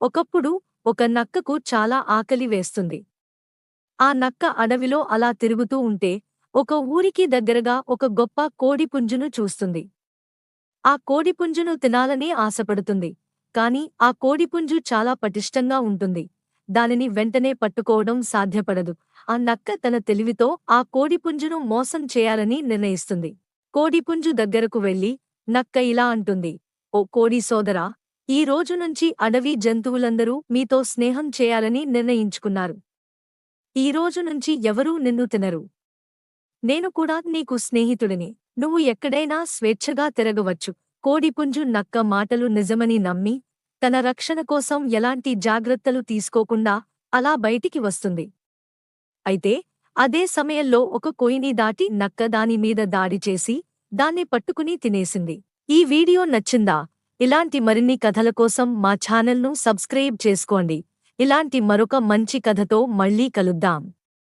ఒకప్పుడు ఒక నక్కకు చాలా ఆకలి వేస్తుంది. ఆ నక్క అడవిలో అలా తిరుగుతూ ఉంటే ఒక ఊరికి దగ్గరగా ఒక గొప్ప కోడిపుంజును చూస్తుంది. ఆ కోడిపుంజును తినాలని ఆశపడుతుంది. కాని ఆ కోడిపుంజు చాలా పటిష్టంగా ఉంటుంది. దానిని వెంటనే పట్టుకోవడం సాధ్యపడదు. ఆ నక్క తన తెలివితో ఆ కోడిపుంజును మోసం చేయాలని నిర్ణయిస్తుంది. కోడిపుంజు దగ్గరకు వెళ్ళి నక్క ఇలా అంటుంది. ఓ కోడి సోదరా ఈ రోజు నుంచి అడవి జంతువులందరూ మీతో స్నేహం చేయాలని నిర్ణయించుకున్నారు. ఈ రోజు నుంచి ఎవరూ నిన్ను తినరు. నేను కూడా నీకు స్నేహితుడిని. నువ్వు ఎక్కడైనా స్వేచ్ఛగా తిరగవచ్చు. కోడిపుంజు నక్క మాటలు నిజమని నమ్మి తన రక్షణ కోసం ఎలాంటి జాగ్రత్తలు తీసుకోకుండా అలా బయటికి వస్తుంది. అయితే అదే సమయంలో ఒక కొయిని దాటి నక్క దాని మీద దాడి చేసి దాన్ని పట్టుకుని తినేసింది. ఈ వీడియో నచ్చిందా? ఇలాంటి మరిన్ని కథల కోసం మా ఛానల్ను సబ్స్క్రైబ్ చేసుకోండి. ఇలాంటి మరొక మంచి కథతో మళ్ళీ కలుద్దాం.